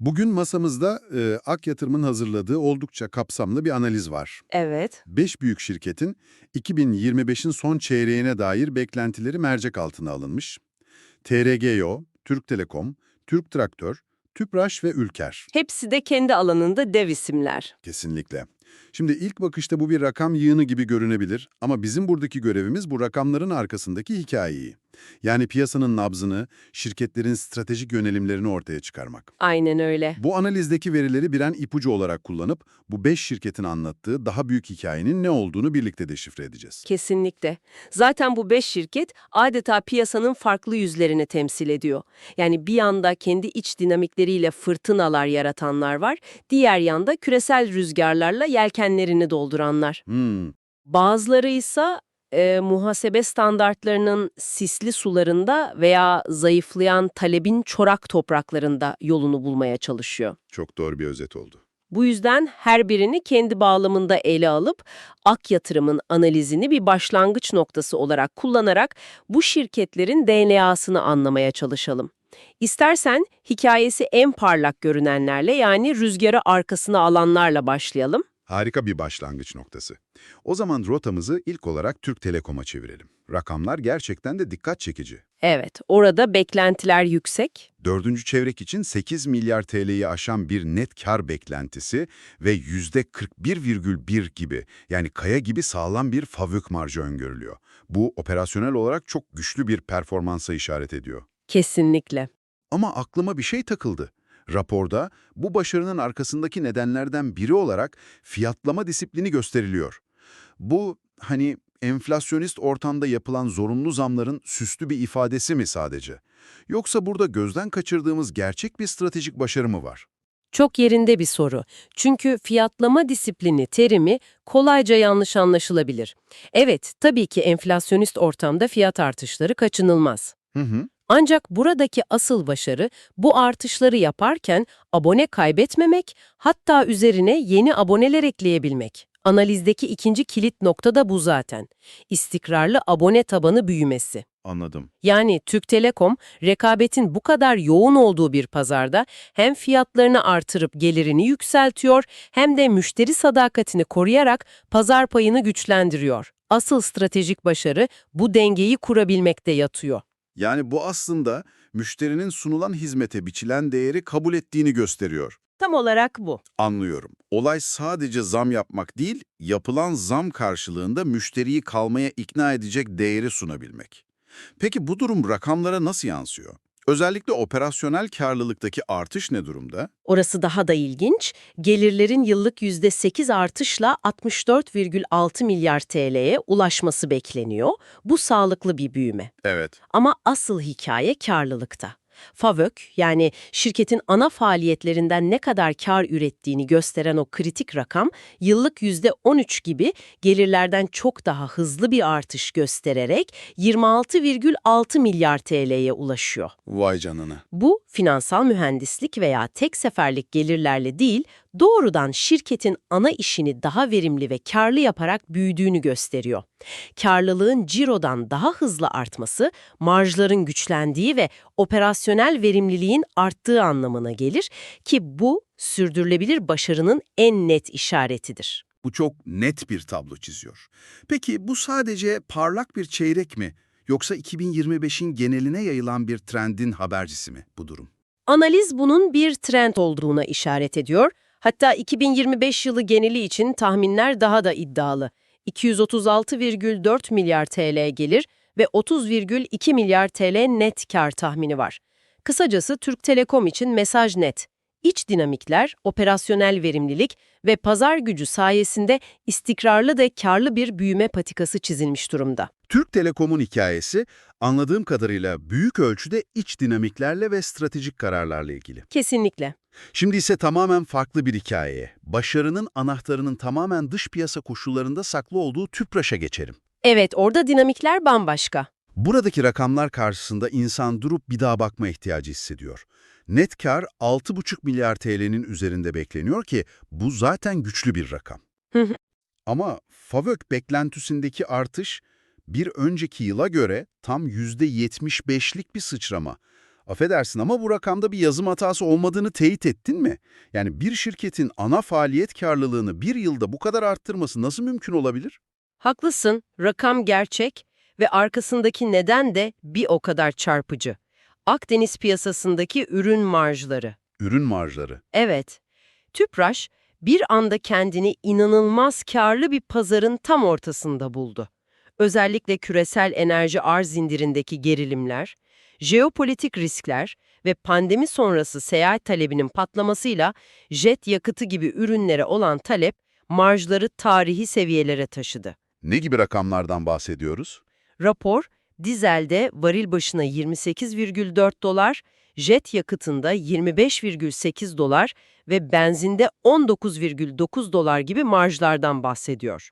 Bugün masamızda e, Ak Yatırım'ın hazırladığı oldukça kapsamlı bir analiz var. Evet. 5 büyük şirketin 2025'in son çeyreğine dair beklentileri mercek altına alınmış. TRGO, Türk Telekom, Türk Traktör, Tüpraş ve Ülker. Hepsi de kendi alanında dev isimler. Kesinlikle. Şimdi ilk bakışta bu bir rakam yığını gibi görünebilir ama bizim buradaki görevimiz bu rakamların arkasındaki hikayeyi. Yani piyasanın nabzını, şirketlerin stratejik yönelimlerini ortaya çıkarmak. Aynen öyle. Bu analizdeki verileri biren ipucu olarak kullanıp bu 5 şirketin anlattığı daha büyük hikayenin ne olduğunu birlikte deşifre edeceğiz. Kesinlikle. Zaten bu beş şirket adeta piyasanın farklı yüzlerini temsil ediyor. Yani bir yanda kendi iç dinamikleriyle fırtınalar yaratanlar var, diğer yanda küresel rüzgarlarla yelkenlerini dolduranlar. Hmm, Bazıları ise e, muhasebe standartlarının sisli sularında veya zayıflayan talebin çorak topraklarında yolunu bulmaya çalışıyor. çok doğru bir özet oldu. Bu yüzden her birini kendi bağlamında ele alıp ak yatırımın analizini bir başlangıç noktası olarak kullanarak bu şirketlerin DNA'sını anlamaya çalışalım. İstersen hikayesi en parlak görünenlerle yani rüzgarı arkasına alanlarla başlayalım. Harika bir başlangıç noktası. O zaman rotamızı ilk olarak Türk Telekom'a çevirelim. Rakamlar gerçekten de dikkat çekici. Evet, orada beklentiler yüksek. Dördüncü çeyrek için 8 milyar TL'yi aşan bir net kar beklentisi ve %41,1 gibi yani kaya gibi sağlam bir favök marjı öngörülüyor. Bu operasyonel olarak çok güçlü bir performansa işaret ediyor. Kesinlikle. Ama aklıma bir şey takıldı. Raporda bu başarının arkasındaki nedenlerden biri olarak fiyatlama disiplini gösteriliyor. Bu hani enflasyonist ortamda yapılan zorunlu zamların süslü bir ifadesi mi sadece? Yoksa burada gözden kaçırdığımız gerçek bir stratejik başarı mı var? Çok yerinde bir soru. Çünkü fiyatlama disiplini terimi kolayca yanlış anlaşılabilir. Evet, tabii ki enflasyonist ortamda fiyat artışları kaçınılmaz. Hı hı. Ancak buradaki asıl başarı bu artışları yaparken abone kaybetmemek, hatta üzerine yeni aboneler ekleyebilmek. Analizdeki ikinci kilit nokta da bu zaten. İstikrarlı abone tabanı büyümesi. Anladım. Yani Türk Telekom, rekabetin bu kadar yoğun olduğu bir pazarda hem fiyatlarını artırıp gelirini yükseltiyor hem de müşteri sadakatini koruyarak pazar payını güçlendiriyor. Asıl stratejik başarı bu dengeyi kurabilmekte yatıyor. Yani bu aslında müşterinin sunulan hizmete biçilen değeri kabul ettiğini gösteriyor. Tam olarak bu. Anlıyorum. Olay sadece zam yapmak değil, yapılan zam karşılığında müşteriyi kalmaya ikna edecek değeri sunabilmek. Peki bu durum rakamlara nasıl yansıyor? Özellikle operasyonel karlılıktaki artış ne durumda? Orası daha da ilginç. Gelirlerin yıllık %8 artışla 64,6 milyar TL'ye ulaşması bekleniyor. Bu sağlıklı bir büyüme. Evet. Ama asıl hikaye karlılıkta. FAVÖK yani şirketin ana faaliyetlerinden ne kadar kar ürettiğini gösteren o kritik rakam yıllık %13 gibi gelirlerden çok daha hızlı bir artış göstererek 26,6 milyar TL'ye ulaşıyor. Vay canına. Bu finansal mühendislik veya tek seferlik gelirlerle değil, doğrudan şirketin ana işini daha verimli ve karlı yaparak büyüdüğünü gösteriyor. Karlılığın cirodan daha hızlı artması, marjların güçlendiği ve operasyonel verimliliğin arttığı anlamına gelir ki bu sürdürülebilir başarının en net işaretidir. Bu çok net bir tablo çiziyor. Peki bu sadece parlak bir çeyrek mi? Yoksa 2025'in geneline yayılan bir trendin habercisi mi bu durum? Analiz bunun bir trend olduğuna işaret ediyor. Hatta 2025 yılı geneli için tahminler daha da iddialı. 236,4 milyar TL gelir ve 30,2 milyar TL net kar tahmini var. Kısacası Türk Telekom için mesaj net. İç dinamikler, operasyonel verimlilik ve pazar gücü sayesinde istikrarlı ve karlı bir büyüme patikası çizilmiş durumda. Türk Telekom'un hikayesi anladığım kadarıyla büyük ölçüde iç dinamiklerle ve stratejik kararlarla ilgili. Kesinlikle. Şimdi ise tamamen farklı bir hikayeye, başarının anahtarının tamamen dış piyasa koşullarında saklı olduğu TÜPRAŞ'a geçelim. Evet, orada dinamikler bambaşka. Buradaki rakamlar karşısında insan durup bir daha bakma ihtiyacı hissediyor. Net kar 6,5 milyar TL'nin üzerinde bekleniyor ki bu zaten güçlü bir rakam. Ama FAVÖK beklentisindeki artış bir önceki yıla göre tam %75'lik bir sıçrama. Affedersin ama bu rakamda bir yazım hatası olmadığını teyit ettin mi? Yani bir şirketin ana faaliyet karlılığını bir yılda bu kadar arttırması nasıl mümkün olabilir? Haklısın, rakam gerçek ve arkasındaki neden de bir o kadar çarpıcı. Akdeniz piyasasındaki ürün marjları. Ürün marjları. Evet, Tüpraş bir anda kendini inanılmaz karlı bir pazarın tam ortasında buldu. Özellikle küresel enerji arz zincirindeki gerilimler, jeopolitik riskler ve pandemi sonrası seyahat talebinin patlamasıyla jet yakıtı gibi ürünlere olan talep marjları tarihi seviyelere taşıdı. Ne gibi rakamlardan bahsediyoruz? Rapor, dizelde varil başına 28,4 dolar, jet yakıtında 25,8 dolar ve benzinde 19,9 dolar gibi marjlardan bahsediyor.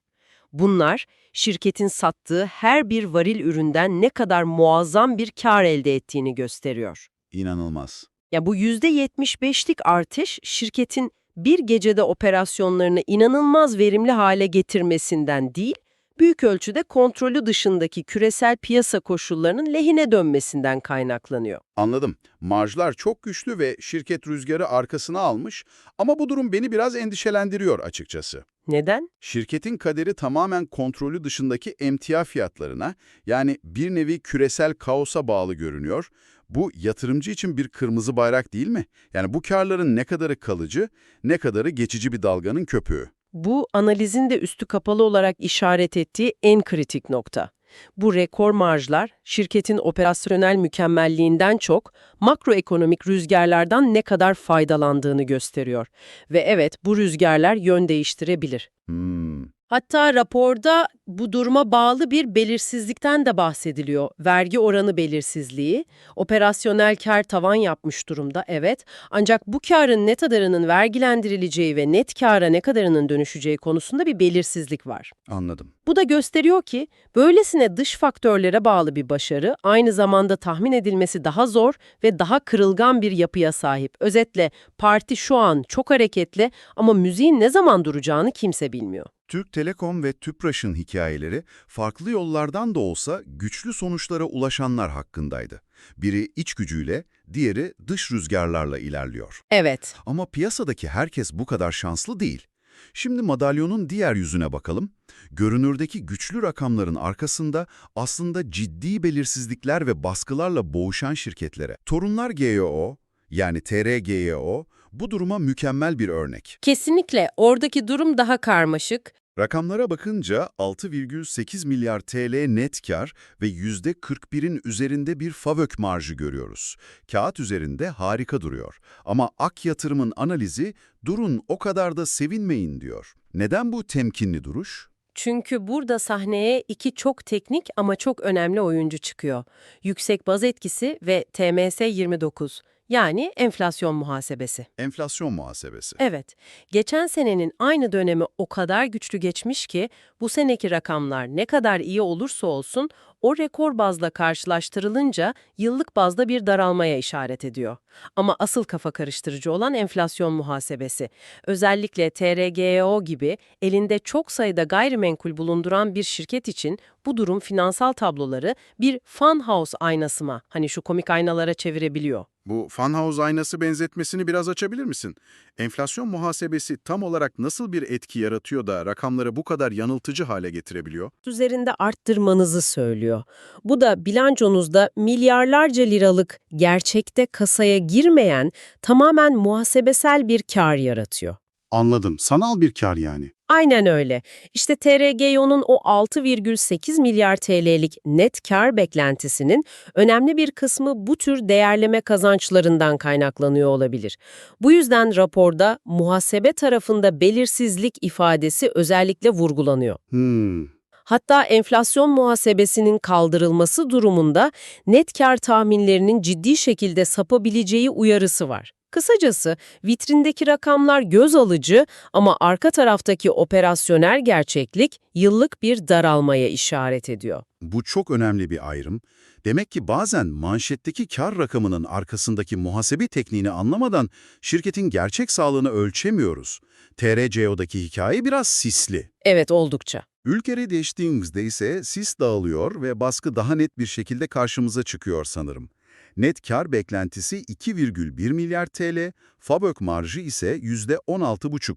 Bunlar, şirketin sattığı her bir varil üründen ne kadar muazzam bir kar elde ettiğini gösteriyor. İnanılmaz. Ya bu %75'lik artış şirketin bir gecede operasyonlarını inanılmaz verimli hale getirmesinden değil, büyük ölçüde kontrolü dışındaki küresel piyasa koşullarının lehine dönmesinden kaynaklanıyor. Anladım. Marjlar çok güçlü ve şirket rüzgarı arkasına almış ama bu durum beni biraz endişelendiriyor açıkçası. Neden? Şirketin kaderi tamamen kontrolü dışındaki emtia fiyatlarına, yani bir nevi küresel kaosa bağlı görünüyor. Bu yatırımcı için bir kırmızı bayrak değil mi? Yani bu karların ne kadarı kalıcı, ne kadarı geçici bir dalganın köpüğü. Bu analizin de üstü kapalı olarak işaret ettiği en kritik nokta. Bu rekor marjlar şirketin operasyonel mükemmelliğinden çok makroekonomik rüzgarlardan ne kadar faydalandığını gösteriyor. Ve evet bu rüzgarlar yön değiştirebilir. Hmm. Hatta raporda bu duruma bağlı bir belirsizlikten de bahsediliyor. Vergi oranı belirsizliği, operasyonel kar tavan yapmış durumda evet. Ancak bu karın ne kadarının vergilendirileceği ve net kara ne kadarının dönüşeceği konusunda bir belirsizlik var. Anladım. Bu da gösteriyor ki böylesine dış faktörlere bağlı bir başarı aynı zamanda tahmin edilmesi daha zor ve daha kırılgan bir yapıya sahip. Özetle parti şu an çok hareketli ama müziğin ne zaman duracağını kimse bilmiyor. Türk Telekom ve Tüpraş'ın hikayeleri farklı yollardan da olsa güçlü sonuçlara ulaşanlar hakkındaydı. Biri iç gücüyle, diğeri dış rüzgarlarla ilerliyor. Evet. Ama piyasadaki herkes bu kadar şanslı değil. Şimdi madalyonun diğer yüzüne bakalım. Görünürdeki güçlü rakamların arkasında aslında ciddi belirsizlikler ve baskılarla boğuşan şirketlere. Torunlar GYO, yani TRGYO, bu duruma mükemmel bir örnek. Kesinlikle oradaki durum daha karmaşık. Rakamlara bakınca 6,8 milyar TL net kar ve %41'in üzerinde bir FAVÖK marjı görüyoruz. Kağıt üzerinde harika duruyor. Ama Ak Yatırım'ın analizi durun o kadar da sevinmeyin diyor. Neden bu temkinli duruş? Çünkü burada sahneye iki çok teknik ama çok önemli oyuncu çıkıyor. Yüksek baz etkisi ve TMS 29 yani enflasyon muhasebesi. Enflasyon muhasebesi. Evet, geçen senenin aynı dönemi o kadar güçlü geçmiş ki bu seneki rakamlar ne kadar iyi olursa olsun o rekor bazla karşılaştırılınca yıllık bazda bir daralmaya işaret ediyor. Ama asıl kafa karıştırıcı olan enflasyon muhasebesi. Özellikle TRGO gibi elinde çok sayıda gayrimenkul bulunduran bir şirket için bu durum finansal tabloları bir funhouse aynası mı? Hani şu komik aynalara çevirebiliyor. Bu Funhouse aynası benzetmesini biraz açabilir misin? Enflasyon muhasebesi tam olarak nasıl bir etki yaratıyor da rakamları bu kadar yanıltıcı hale getirebiliyor? üzerinde arttırmanızı söylüyor. Bu da bilançonuzda milyarlarca liralık gerçekte kasaya girmeyen tamamen muhasebesel bir kar yaratıyor. Anladım. Sanal bir kar yani. Aynen öyle. İşte TRGO'nun o 6,8 milyar TL'lik net kar beklentisinin önemli bir kısmı bu tür değerleme kazançlarından kaynaklanıyor olabilir. Bu yüzden raporda muhasebe tarafında belirsizlik ifadesi özellikle vurgulanıyor. Hmm. Hatta enflasyon muhasebesinin kaldırılması durumunda net kar tahminlerinin ciddi şekilde sapabileceği uyarısı var. Kısacası vitrindeki rakamlar göz alıcı ama arka taraftaki operasyonel gerçeklik yıllık bir daralmaya işaret ediyor. Bu çok önemli bir ayrım. Demek ki bazen manşetteki kar rakamının arkasındaki muhasebe tekniğini anlamadan şirketin gerçek sağlığını ölçemiyoruz. TRCO'daki hikaye biraz sisli. Evet oldukça. Ülkeri değiştiğimizde ise sis dağılıyor ve baskı daha net bir şekilde karşımıza çıkıyor sanırım. Net kar beklentisi 2,1 milyar TL, FABÖK marjı ise %16,5.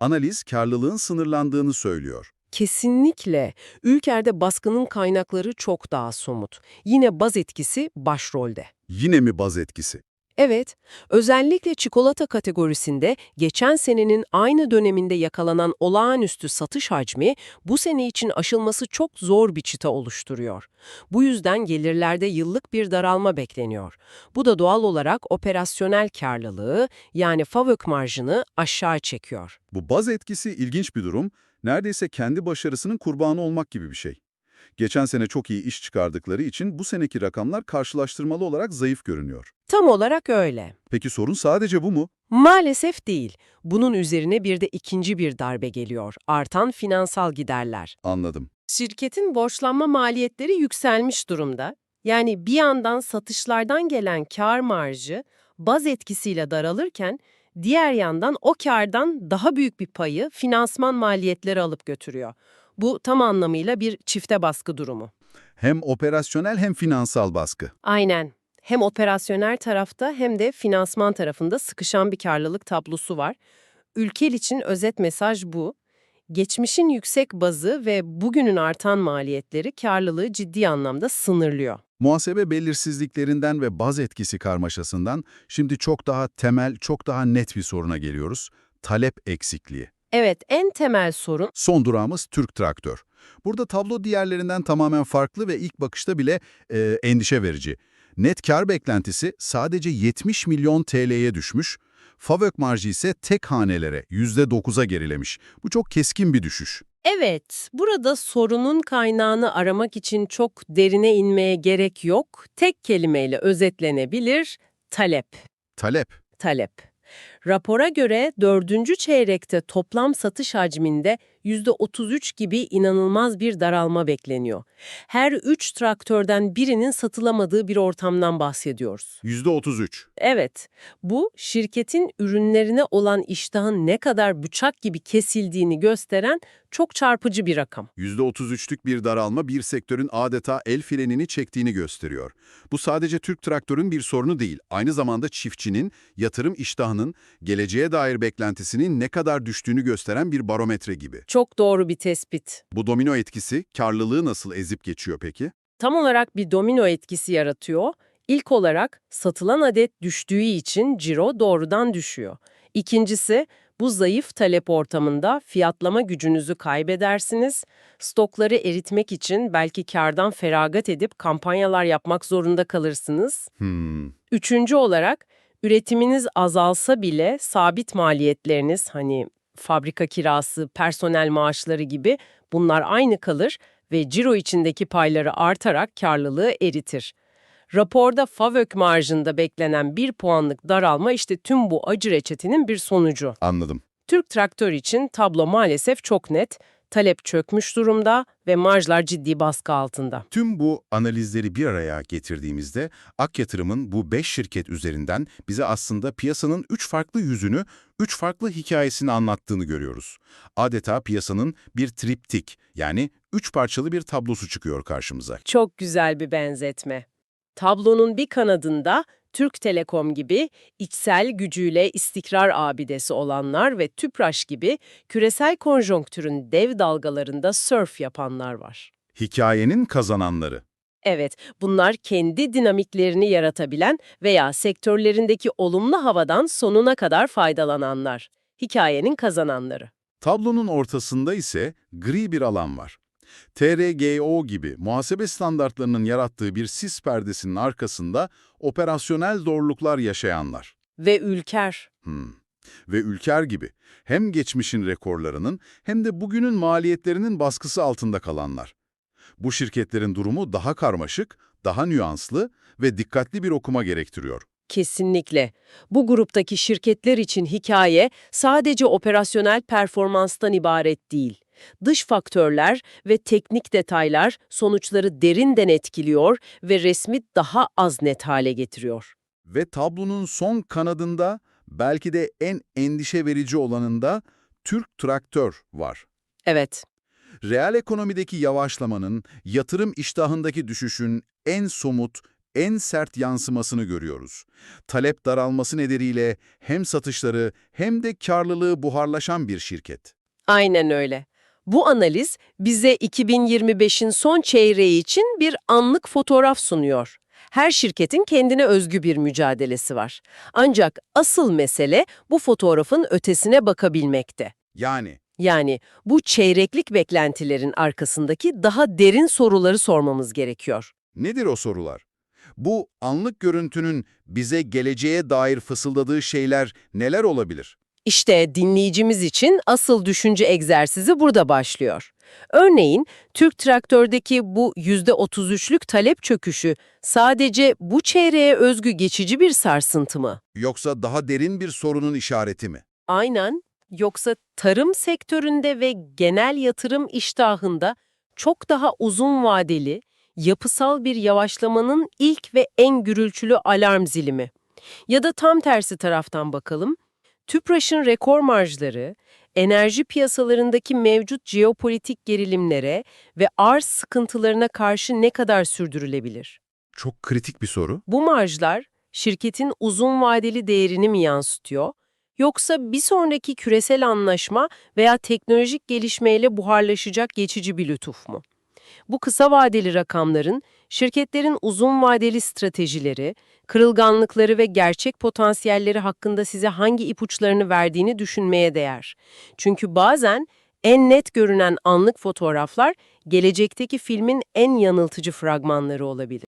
Analiz karlılığın sınırlandığını söylüyor. Kesinlikle. Ülker'de baskının kaynakları çok daha somut. Yine baz etkisi başrolde. Yine mi baz etkisi? Evet, özellikle çikolata kategorisinde geçen senenin aynı döneminde yakalanan olağanüstü satış hacmi bu sene için aşılması çok zor bir çıta oluşturuyor. Bu yüzden gelirlerde yıllık bir daralma bekleniyor. Bu da doğal olarak operasyonel karlılığı yani FAVÖK marjını aşağı çekiyor. Bu baz etkisi ilginç bir durum. Neredeyse kendi başarısının kurbanı olmak gibi bir şey. Geçen sene çok iyi iş çıkardıkları için bu seneki rakamlar karşılaştırmalı olarak zayıf görünüyor. Tam olarak öyle. Peki sorun sadece bu mu? Maalesef değil. Bunun üzerine bir de ikinci bir darbe geliyor. Artan finansal giderler. Anladım. Şirketin borçlanma maliyetleri yükselmiş durumda. Yani bir yandan satışlardan gelen kar marjı baz etkisiyle daralırken diğer yandan o kardan daha büyük bir payı finansman maliyetleri alıp götürüyor. Bu tam anlamıyla bir çifte baskı durumu. Hem operasyonel hem finansal baskı. Aynen. Hem operasyonel tarafta hem de finansman tarafında sıkışan bir karlılık tablosu var. Ülkel için özet mesaj bu. Geçmişin yüksek bazı ve bugünün artan maliyetleri karlılığı ciddi anlamda sınırlıyor. Muhasebe belirsizliklerinden ve baz etkisi karmaşasından şimdi çok daha temel, çok daha net bir soruna geliyoruz. Talep eksikliği. Evet, en temel sorun Son durağımız Türk Traktör. Burada tablo diğerlerinden tamamen farklı ve ilk bakışta bile e, endişe verici. Net kar beklentisi sadece 70 milyon TL'ye düşmüş, FAVÖK marjı ise tek hanelere %9'a gerilemiş. Bu çok keskin bir düşüş. Evet, burada sorunun kaynağını aramak için çok derine inmeye gerek yok. Tek kelimeyle özetlenebilir, talep. Talep. Talep. Rapora göre dördüncü çeyrekte toplam satış hacminde %33 gibi inanılmaz bir daralma bekleniyor. Her üç traktörden birinin satılamadığı bir ortamdan bahsediyoruz. %33. Evet, bu şirketin ürünlerine olan iştahın ne kadar bıçak gibi kesildiğini gösteren çok çarpıcı bir rakam. %33'lük bir daralma bir sektörün adeta el frenini çektiğini gösteriyor. Bu sadece Türk Traktör'ün bir sorunu değil, aynı zamanda çiftçinin, yatırım iştahının, geleceğe dair beklentisinin ne kadar düştüğünü gösteren bir barometre gibi. Çok doğru bir tespit. Bu domino etkisi, karlılığı nasıl ezip geçiyor peki? Tam olarak bir domino etkisi yaratıyor. İlk olarak satılan adet düştüğü için ciro doğrudan düşüyor. İkincisi, bu zayıf talep ortamında fiyatlama gücünüzü kaybedersiniz. Stokları eritmek için belki kardan feragat edip kampanyalar yapmak zorunda kalırsınız. Hmm, Üçüncü olarak üretiminiz azalsa bile sabit maliyetleriniz hani fabrika kirası, personel maaşları gibi bunlar aynı kalır ve ciro içindeki payları artarak karlılığı eritir. Raporda FAVÖK marjında beklenen bir puanlık daralma işte tüm bu acı reçetenin bir sonucu. anladım. Türk Traktör için tablo maalesef çok net. Talep çökmüş durumda ve marjlar ciddi baskı altında. Tüm bu analizleri bir araya getirdiğimizde Ak Yatırım'ın bu 5 şirket üzerinden bize aslında piyasanın 3 farklı yüzünü, 3 farklı hikayesini anlattığını görüyoruz. Adeta piyasanın bir triptik yani 3 parçalı bir tablosu çıkıyor karşımıza. Çok güzel bir benzetme. Tablonun bir kanadında Türk Telekom gibi içsel gücüyle istikrar abidesi olanlar ve Tüpraş gibi küresel konjonktürün dev dalgalarında sörf yapanlar var. Hikayenin kazananları. Evet, bunlar kendi dinamiklerini yaratabilen veya sektörlerindeki olumlu havadan sonuna kadar faydalananlar. Hikayenin kazananları. Tablonun ortasında ise gri bir alan var. TRGO gibi muhasebe standartlarının yarattığı bir sis perdesinin arkasında operasyonel zorluklar yaşayanlar. Ve Ülker. Hmm. Ve Ülker gibi hem geçmişin rekorlarının hem de bugünün maliyetlerinin baskısı altında kalanlar. Bu şirketlerin durumu daha karmaşık, daha nüanslı ve dikkatli bir okuma gerektiriyor. Kesinlikle. Bu gruptaki şirketler için hikaye sadece operasyonel performanstan ibaret değil. Dış faktörler ve teknik detaylar sonuçları derinden etkiliyor ve resmi daha az net hale getiriyor. Ve tablonun son kanadında belki de en endişe verici olanında Türk Traktör var. Evet, Reel ekonomideki yavaşlamanın, yatırım iştahındaki düşüşün en somut, en sert yansımasını görüyoruz. Talep daralması nedeniyle hem satışları hem de karlılığı buharlaşan bir şirket. Aynen öyle. Bu analiz bize 2025'in son çeyreği için bir anlık fotoğraf sunuyor. Her şirketin kendine özgü bir mücadelesi var. Ancak asıl mesele bu fotoğrafın ötesine bakabilmekte. Yani Yani bu çeyreklik beklentilerin arkasındaki daha derin soruları sormamız gerekiyor. nedir o sorular? Bu anlık görüntünün bize geleceğe dair fısıldadığı şeyler neler olabilir? İşte dinleyicimiz için asıl düşünce egzersizi burada başlıyor. Örneğin Türk Traktör'deki bu %33'lük talep çöküşü sadece bu çeyreğe özgü geçici bir sarsıntı mı? Yoksa daha derin bir sorunun işareti mi? Aynen. Yoksa tarım sektöründe ve genel yatırım iştahında çok daha uzun vadeli, yapısal bir yavaşlamanın ilk ve en gürültülü alarm zili mi? Ya da tam tersi taraftan bakalım. TÜPRAŞ'ın rekor marjları, enerji piyasalarındaki mevcut jeopolitik gerilimlere ve arz sıkıntılarına karşı ne kadar sürdürülebilir? Çok kritik bir soru. Bu marjlar şirketin uzun vadeli değerini mi yansıtıyor? Yoksa bir sonraki küresel anlaşma veya teknolojik gelişmeyle buharlaşacak geçici bir lütuf mu? Bu kısa vadeli rakamların şirketlerin uzun vadeli stratejileri, kırılganlıkları ve gerçek potansiyelleri hakkında size hangi ipuçlarını verdiğini düşünmeye değer. Çünkü bazen en net görünen anlık fotoğraflar gelecekteki filmin en yanıltıcı fragmanları olabilir.